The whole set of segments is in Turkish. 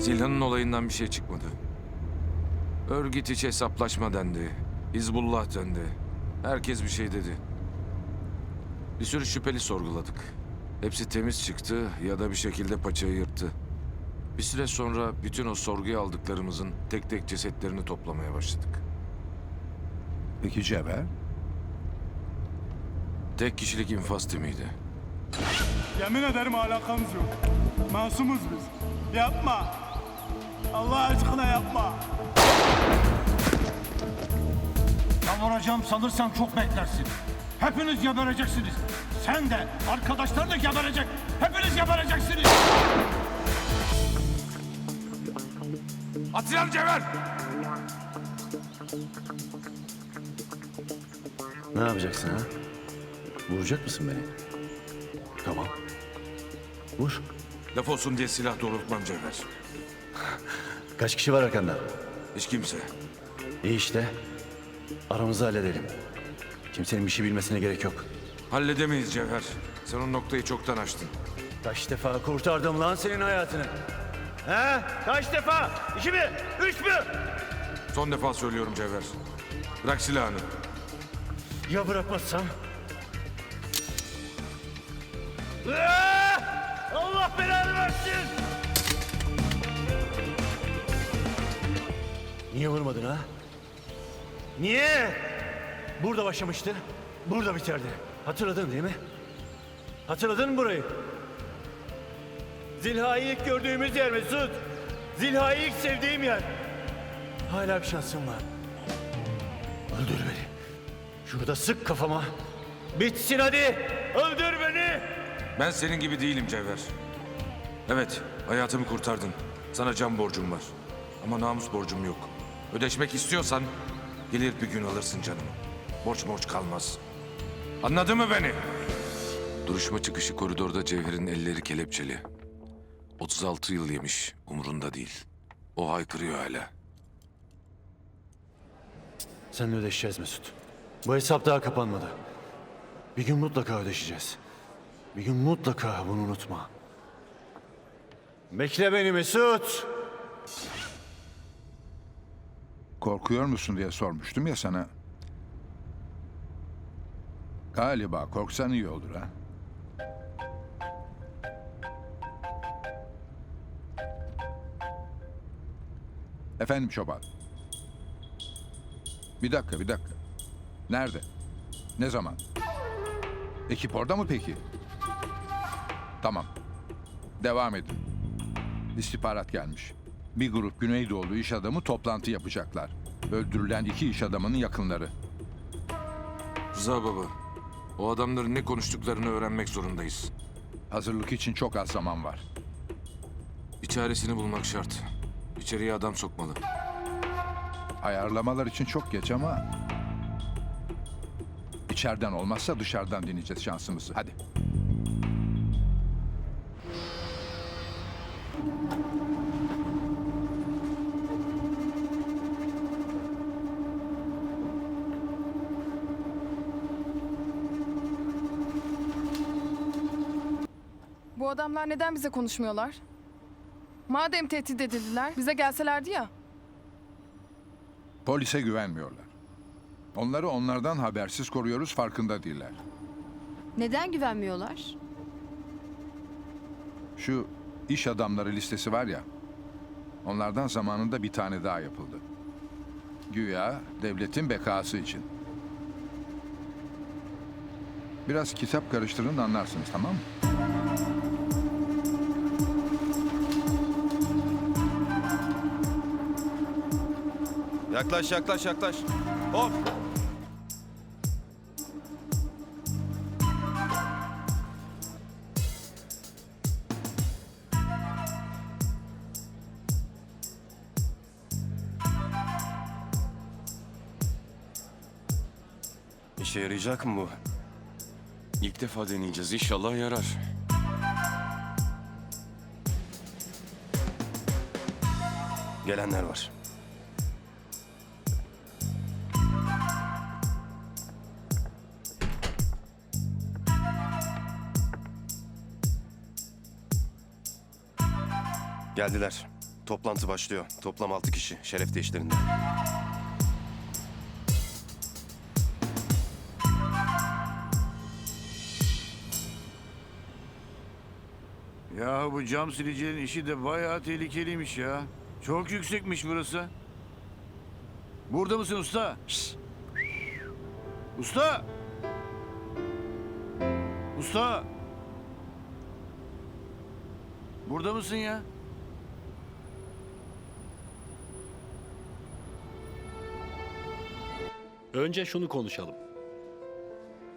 Zilhan'ın olayından bir şey çıkmadı. Örgüt içi hesaplaşma dendi. Hizbullah dendi. Herkes bir şey dedi. Bir sürü şüpheli sorguladık. Hepsi temiz çıktı ya da bir şekilde paçayı yırttı. Bir süre sonra bütün o sorguya aldıklarımızın tek tek cesetlerini toplamaya başladık. Peki Cevher? Tek kişilik infaz timiydi. Yemin ederim alakamız yok. Masumuz biz. Yapma. Allah aşkına yapma. Savuracağım sanırsan çok beklersin. Hepiniz gebereceksiniz. Sen de, arkadaşlar da geberecek. Hepiniz gebereceksiniz. At silahını Cevher! Ne yapacaksın ha? Vuracak mısın beni? Tamam. Vur. Laf olsun diye silah doğrultmam Cevher. Kaç kişi var arkanda? Hiç kimse. İyi işte. Aramızı halledelim. Kimsenin bir şey bilmesine gerek yok. Halledemeyiz Cevher. Sen o noktayı çoktan aştın. Kaç defa kurtardım lan senin hayatını? He? Kaç defa? İki mi? Üç mü? Son defa söylüyorum Cevher. Bırak silahını. Ya bırakmazsam? Ah! Niye vurmadın ha? Niye? Burada başlamıştı, burada biterdi. Hatırladın değil mi? Hatırladın mı burayı? Zilha'yı ilk gördüğümüz yer Mesut. Zilha'yı ilk sevdiğim yer. Hala bir şansım var. Öldür beni. Şurada sık kafama. Bitsin hadi. Öldür beni. Ben senin gibi değilim Cevher. Evet, hayatımı kurtardın. Sana can borcum var. Ama namus borcum yok. Ödeşmek istiyorsan gelir bir gün alırsın canımı. Borç borç kalmaz. Anladın mı beni? Duruşma çıkışı koridorda Cevher'in elleri kelepçeli. 36 yıl yemiş, umurunda değil. O haykırıyor hala. Seninle ödeşeceğiz Mesut. Bu hesap daha kapanmadı. Bir gün mutlaka ödeşeceğiz. Bir gün mutlaka bunu unutma. Bekle beni Mesut. Korkuyor musun diye sormuştum ya sana. Galiba korksan iyi olur ha. Efendim çoban. Bir dakika, bir dakika. Nerede? Ne zaman? Ekip orada mı peki? Tamam. Devam edin. İstihbarat gelmiş. Bir grup Güneydoğulu iş adamı toplantı yapacaklar. Öldürülen iki iş adamının yakınları. Rıza baba, o adamların ne konuştuklarını öğrenmek zorundayız. Hazırlık için çok az zaman var. Bir çaresini bulmak şart. İçeriye adam sokmalı. Ayarlamalar için çok geç ama... içeriden olmazsa dışarıdan deneyeceğiz şansımızı. Hadi. Adamlar neden bize konuşmuyorlar? Madem tehdit edildiler, bize gelselerdi ya. Polise güvenmiyorlar. Onları onlardan habersiz koruyoruz farkında değiller. Neden güvenmiyorlar? Şu iş adamları listesi var ya... Onlardan zamanında bir tane daha yapıldı. Güya devletin bekası için. Biraz kitap karıştırın da anlarsınız tamam mı? Yaklaş yaklaş yaklaş. Hop. İşe yarayacak mı bu? İlk defa deneyeceğiz. İnşallah yarar. Gelenler var. Geldiler. Toplantı başlıyor. Toplam 6 kişi. Şeref değişlerinde. Ya bu cam silicilerin işi de bayağı tehlikeliymiş ya. Çok yüksekmiş burası. Burada mısın usta? Şşt! Usta! Usta! Burada mısın ya? Önce şunu konuşalım.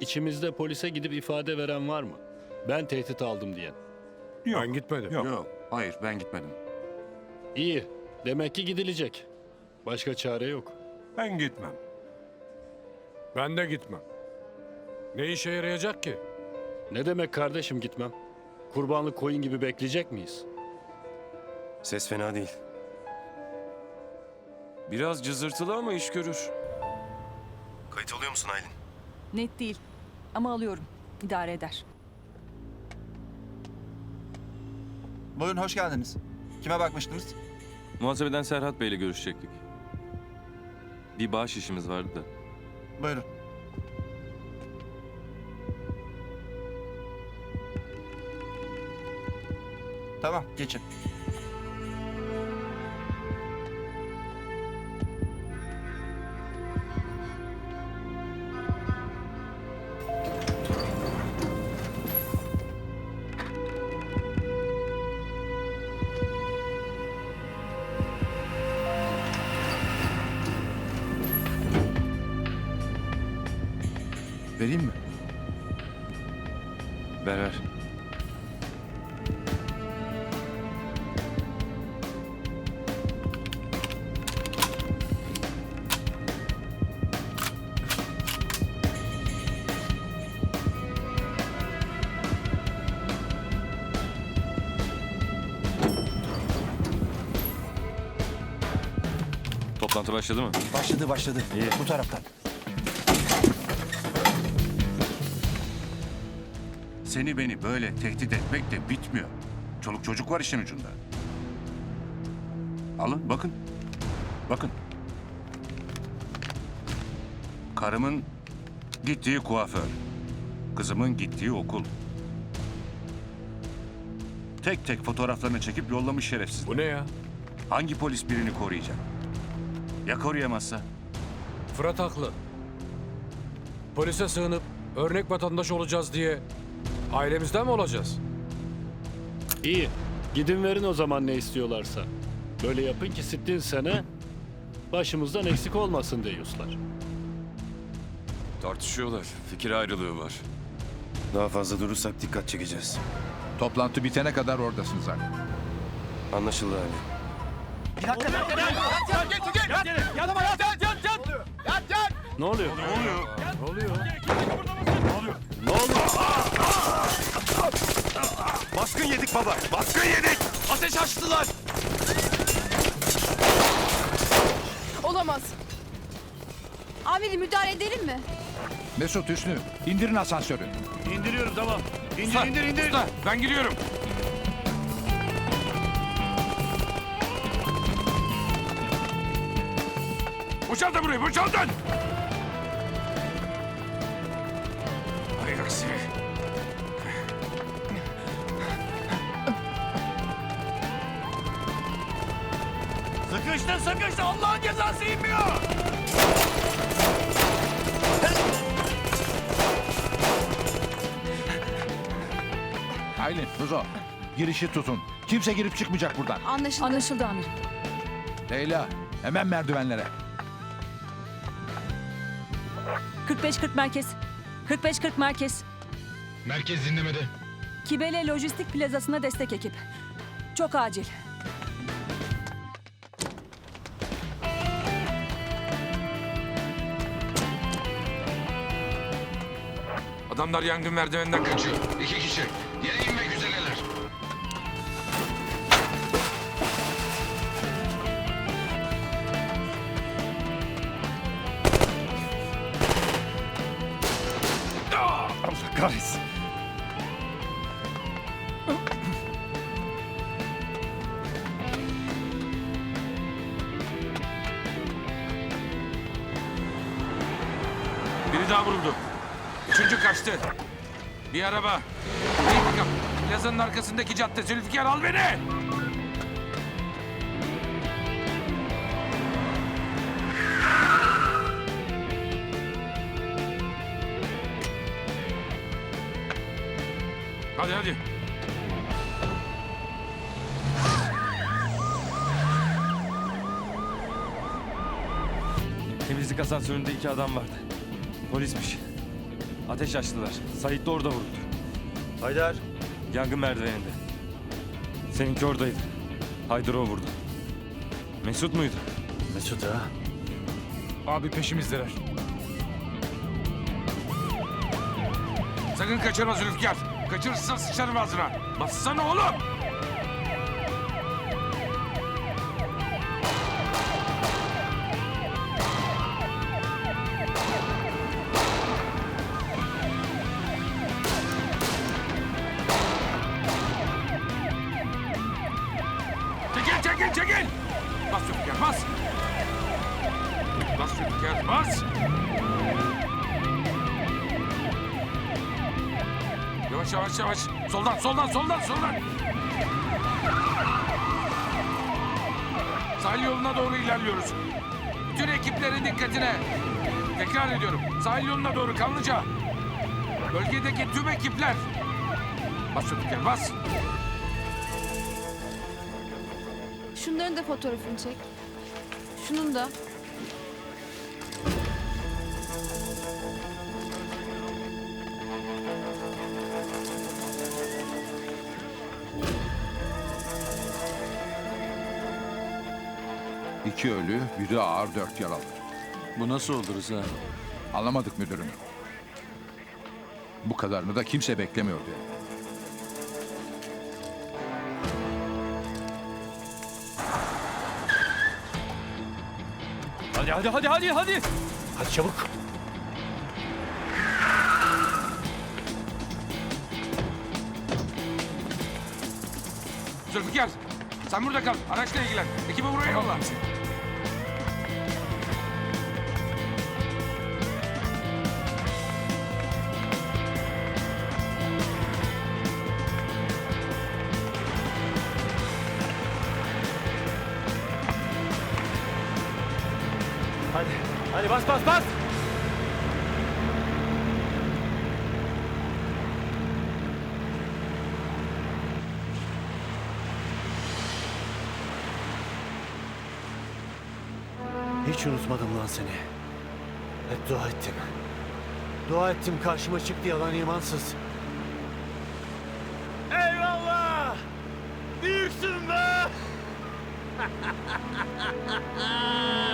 İçimizde polise gidip ifade veren var mı? Ben tehdit aldım diyen. Ben gitmedim. Yok. Hayır ben gitmedim. İyi. Demek ki gidilecek. Başka çare yok. Ben gitmem. Ben de gitmem. Ne işe yarayacak ki? Ne demek kardeşim gitmem? Kurbanlık koyun gibi bekleyecek miyiz? Ses fena değil. Biraz cızırtılı ama iş görür. Kayıt alıyor musun Aylin? Net değil. Ama alıyorum. İdare eder. Buyurun hoş geldiniz. Kime bakmıştınız? Muhasebeden Serhat Bey'le görüşecektik. Bir bağış işimiz vardı da. Buyurun. Tamam geçin. Vereyim mi? Ver ver. Toplantı başladı mı? Başladı başladı. Bu taraftan. Seni beni böyle tehdit etmek de bitmiyor. Çoluk çocuk var işin ucunda. Alın bakın. Bakın. Karımın gittiği kuaför. Kızımın gittiği okul. Tek tek fotoğraflarını çekip yollamış şerefsiz. Bu ne ya? Hangi polis birini koruyacak? Ya koruyamazsa? Fırat haklı. Polise sığınıp örnek vatandaş olacağız diye ailemizden mi olacağız? İyi. Gidin verin o zaman ne istiyorlarsa. Böyle yapın ki sittin sene başımızdan eksik olmasın diyorlar. Tartışıyorlar. Fikir ayrılığı var. Daha fazla durursak dikkat çekeceğiz. Toplantı bitene kadar oradasınız artık. Anlaşıldı Ali. Ne oluyor? Baskın yedik baba. Baskın yedik. Ateş açtılar. Olamaz. Amirim müdahale edelim mi? Mesut Hüsnü, indirin asansörü. İndiriyorum tamam. İndir Usta, indir indir. usta, ben gidiyorum. Boşalt burayı, boşaltın! Hay Sıkıştı sıkıştı Allah'ın cezası inmiyor. Aylin, Ruzo, girişi tutun. Kimse girip çıkmayacak buradan. Anlaşıldı. Anlaşıldı amirim. Leyla, hemen merdivenlere. 45-40 merkez. 45-40 merkez. Merkez dinlemede. Kibele Lojistik Plazası'na destek ekip. Çok acil. Adamlar yangın merdiveninden kaçıyor. İki kişi. Yere inmek üzereler. Allah kahretsin. Kaçtı. Bir araba. Bir pikap. Plazanın arkasındaki cadde. Zülfikar al beni. Hadi hadi. Temizlik asansöründe iki adam vardı. Polismiş. Ateş açtılar. Sait de orada vuruldu. Haydar. Yangın merdiveninde. Seninki oradaydı. Haydar o vurdu. Mesut muydu? Mesut ha. Abi peşimizdeler. Sakın kaçırma Zülfikar. Kaçırırsan sıçarım ağzına. Bassana oğlum. Çekil çekil. Bas Zülfikar bas. Bas Zülfikar bas. Yavaş yavaş yavaş. Soldan soldan soldan soldan. Sahil yoluna doğru ilerliyoruz. Bütün ekiplerin dikkatine. Tekrar ediyorum. Sahil yoluna doğru Kanlıca. Bölgedeki tüm ekipler. Bas Zülfikar bas. Şunların da fotoğrafını çek. Şunun da. İki ölü, biri ağır dört yaralı. Bu nasıl olur Rıza? Anlamadık müdürüm. Bu kadarını da kimse beklemiyordu. Hadi hadi hadi hadi hadi. Hadi çabuk. Zülfikar sen burada kal. Araçla ilgilen. Ekibi buraya yolla. Hadi. Bas bas bas. Hiç unutmadım lan seni. Hep dua ettim. Dua ettim karşıma çıktı yalan imansız. Eyvallah! Büyüksün be!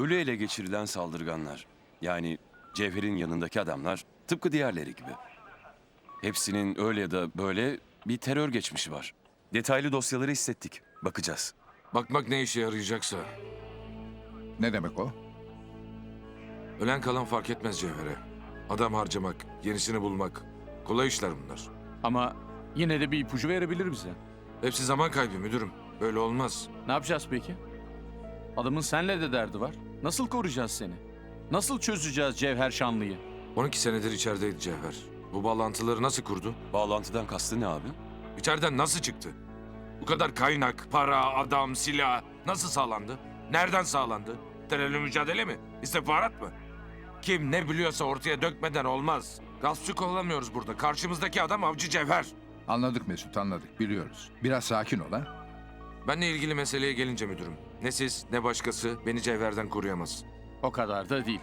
Ölü ele geçirilen saldırganlar. Yani Cevher'in yanındaki adamlar tıpkı diğerleri gibi. Hepsinin öyle ya da böyle bir terör geçmişi var. Detaylı dosyaları hissettik. Bakacağız. Bakmak ne işe yarayacaksa. Ne demek o? Ölen kalan fark etmez Cevher'e. Adam harcamak, yenisini bulmak. Kolay işler bunlar. Ama yine de bir ipucu verebilir bize. Hepsi zaman kaybı müdürüm. Böyle olmaz. Ne yapacağız peki? Adamın senle de derdi var. Nasıl koruyacağız seni? Nasıl çözeceğiz Cevher Şanlı'yı? 12 senedir içerideydi Cevher. Bu bağlantıları nasıl kurdu? Bağlantıdan kastı ne abi? İçeriden nasıl çıktı? Bu kadar kaynak, para, adam, silah nasıl sağlandı? Nereden sağlandı? Terörle mücadele mi? İstihbarat mı? Kim ne biliyorsa ortaya dökmeden olmaz. Gaspçı kullanmıyoruz burada. Karşımızdaki adam avcı Cevher. Anladık Mesut, anladık. Biliyoruz. Biraz sakin ol ha. Benle ilgili meseleye gelince müdürüm. Ne siz ne başkası beni Cevher'den koruyamaz. O kadar da değil.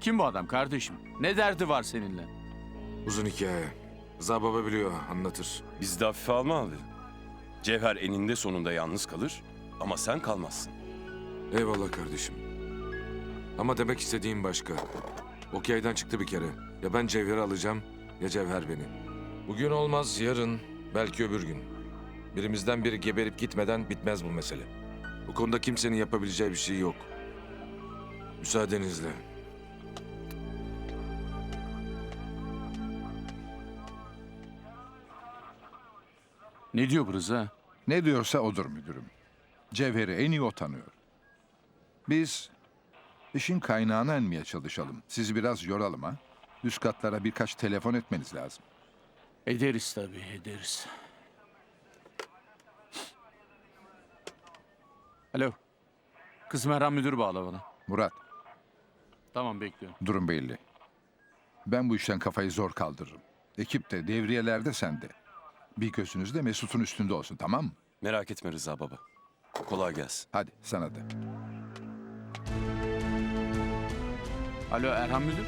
Kim bu adam kardeşim? Ne derdi var seninle? Uzun hikaye. Rıza baba biliyor, anlatır. Bizi de hafife alma abi. Cevher eninde sonunda yalnız kalır ama sen kalmazsın. Eyvallah kardeşim. Ama demek istediğim başka. Okeyden çıktı bir kere. Ya ben Cevher'i alacağım ya Cevher beni. Bugün olmaz, yarın, belki öbür gün. Birimizden biri geberip gitmeden bitmez bu mesele. Bu konuda kimsenin yapabileceği bir şey yok. Müsaadenizle. Ne diyor bu Rıza? Ne diyorsa odur müdürüm. Cevher'i en iyi o tanıyor. Biz işin kaynağına inmeye çalışalım. Sizi biraz yoralım ha. Üst katlara birkaç telefon etmeniz lazım. Ederiz tabii ederiz. Alo. Kız Merhan müdür bağla bana. Murat, Tamam bekliyorum. durum belli. Ben bu işten kafayı zor kaldırırım. Ekip de, devriyeler de sende. Bir gözünüz de Mesut'un üstünde olsun, tamam mı? Merak etme Rıza baba. Kolay gelsin. Hadi sana da. Alo Erhan müdür.